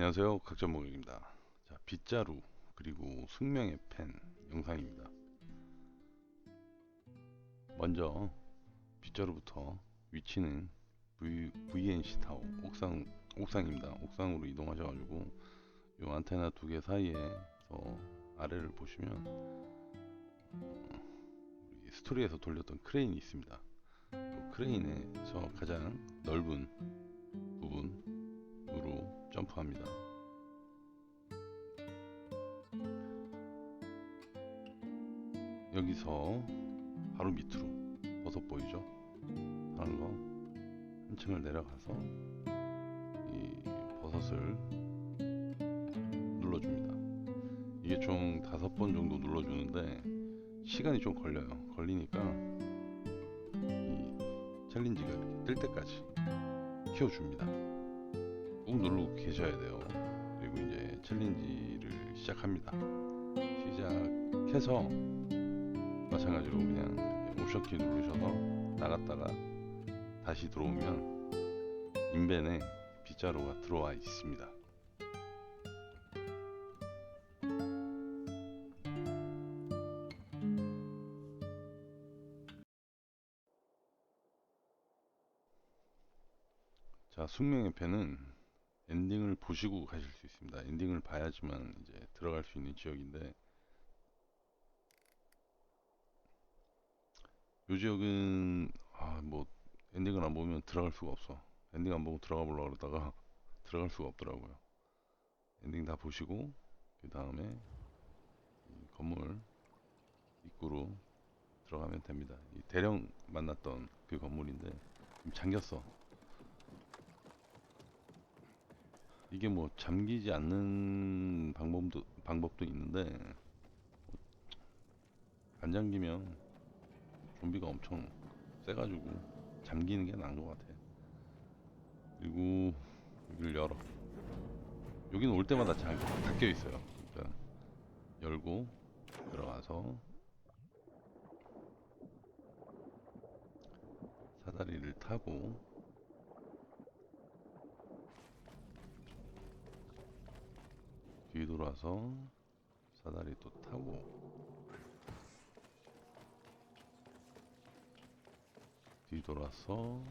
안녕하세요. 각자목입니다. 자 빗자루 그리고 숙명의 펜 영상입니다. 먼저 빗자루부터 위치는 v, VNC 타워 옥상 옥상입니다. 옥상으로 이동하셔가지고 요 안테나 두 개 사이에서 아래를 보시면 어, 우리 스토리에서 돌렸던 크레인이 있습니다. 그 크레인에서 가장 넓은 부분으로 점프합니다. 여기서 바로 밑으로 버섯 보이죠? 하는 거 한층을 내려가서 이 버섯을 눌러줍니다. 이게 총 다섯 번 정도 눌러주는데 시간이 좀 걸려요. 걸리니까 이 챌린지가 이렇게 뜰 때까지 키워줍니다. 꾹 누르고 계셔야 돼요. 그리고 이제 챌린지를 시작합니다. 시작해서 마찬가지로 그냥 옵션 키 누르셔서 나갔다가 다시 들어오면 인벤에 빗자루가 들어와 있습니다. 자, 숙명의 패는 엔딩을 보시고 가실 수 있습니다. 엔딩을 봐야지만 이제 들어갈 수 있는 지역인데 요 지역은 아, 뭐 엔딩을 안 보면 들어갈 수가 없어. 엔딩 안 보고 들어가 보려고 그러다가 들어갈 수가 없더라고요. 엔딩 다 보시고 그 다음에 이 건물 입구로 들어가면 됩니다. 이 대령 만났던 그 건물인데 지금 잠겼어. 이게 뭐 잠기지 않는 방법도 방법도 있는데 안 잠기면 좀비가 엄청 세가지고 잠기는 게 나은 것 같아. 그리고 여기를 열어. 여기는 올 때마다 잠, 닫혀 있어요. 그러니까 열고 들어가서 사다리를 타고 뒤 돌아서 사다리 또 타고. 뒤돌아서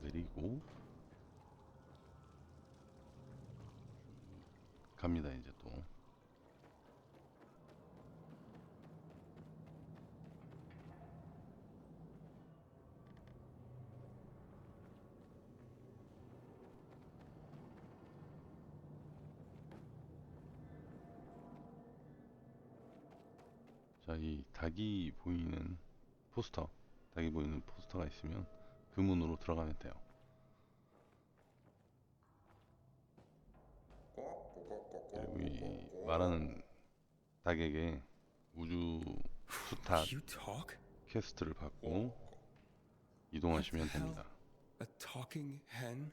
내리고. 갑니다 이제 또 자, 이 닭이 보이는 포스터, 닭이 보이는 포스터가 있으면 그 문으로 들어가면 돼요. 이 말하는 닭에게 우주 talk? 퀘스트를 받고 이동하시면 됩니다. A talking hen?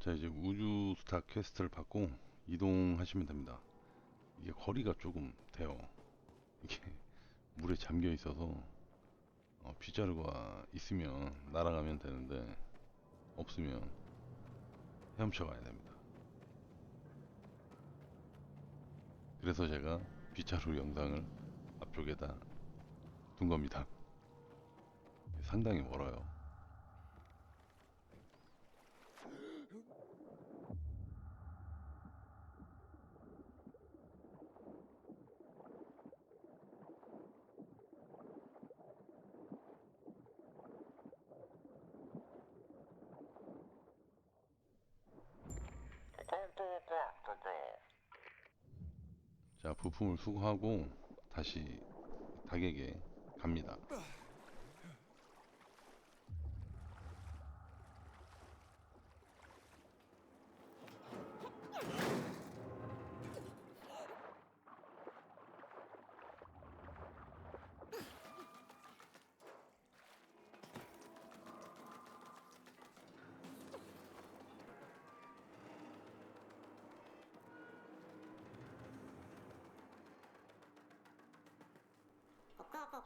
자, 이제 우주 수탉 퀘스트를 받고 이동하시면 됩니다. 이게 거리가 조금 돼요. 이게 물에 잠겨 있어서 어, 빗자루가 있으면 날아가면 되는데 없으면 헤엄쳐 가야 됩니다. 그래서 제가 빗자루 영상을 앞쪽에다 둔 겁니다. 상당히 멀어요. 자, 부품을 수거하고 다시 닭에게 갑니다.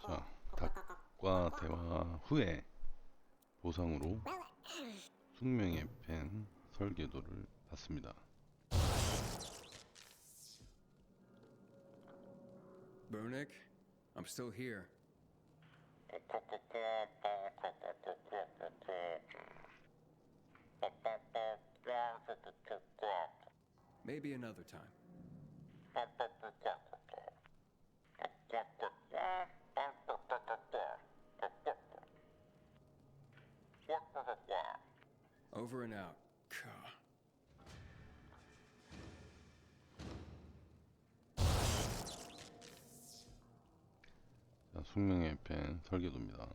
자, 닭과 대화 후에 보상으로 숙명의 펜 설계도를 받습니다. Bernick, I'm still here. Maybe another time. Over and out. 자, 숙명의 펜 설계도입니다.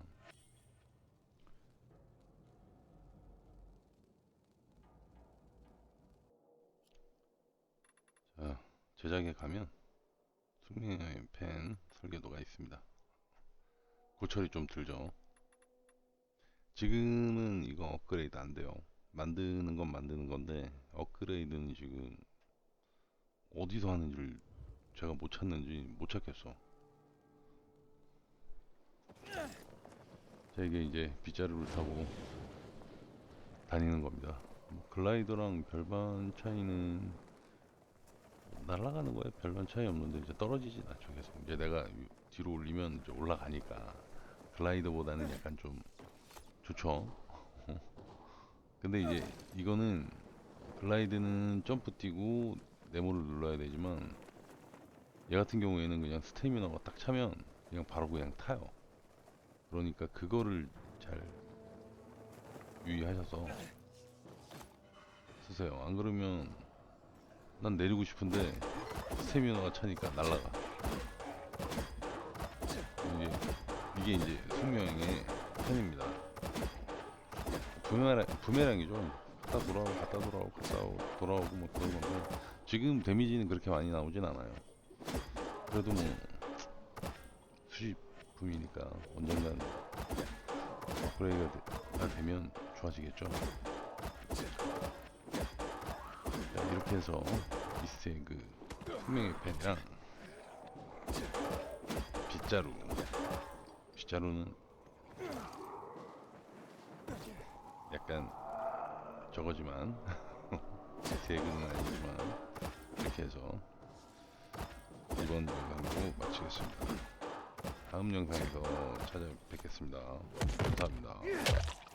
자, 제작에 가면 숙명의 펜 설계도가 있습니다. 고철이 좀 들죠. 지금은 이거 업그레이드 안 돼요. 만드는 건 만드는 건데 업그레이드는 지금 어디서 하는지를 제가 못 찾는지 못 찾겠어. 자 이게 이제 빗자루를 타고 다니는 겁니다. 뭐 글라이더랑 별반 차이는 날아가는 거에 별반 차이 없는데 이제 떨어지진 않죠. 계속 이제 내가 위- 뒤로 올리면 이제 올라가니까 글라이더보다는 약간 좀 좋죠. 근데 이제 이거는 글라이드는 점프 뛰고 네모를 눌러야 되지만 얘 같은 경우에는 그냥 스태미너가 딱 차면 그냥 바로 그냥 타요. 그러니까 그거를 잘 유의하셔서 쓰세요. 안 그러면 난 내리고 싶은데 스태미너가 차니까 날라가. 이게, 이게 이제 숙명의 편입니다. 부메랑, 부메랑이죠. 갔다 돌아오고 갔다 돌아오고 갔다 오- 돌아오고 뭐 그런 건데 지금 데미지는 그렇게 많이 나오진 않아요. 그래도 뭐 수집품이니까 언젠간 업그레이드가 되면 좋아지겠죠. 자, 이렇게 해서 이스테그 숙명의 펜이랑 빗자루 빗자루는 약간 저거지만 이스테그는 아니지만 이렇게 해서 이번 영상으로 마치겠습니다. 다음 영상에서 찾아뵙겠습니다. 감사합니다.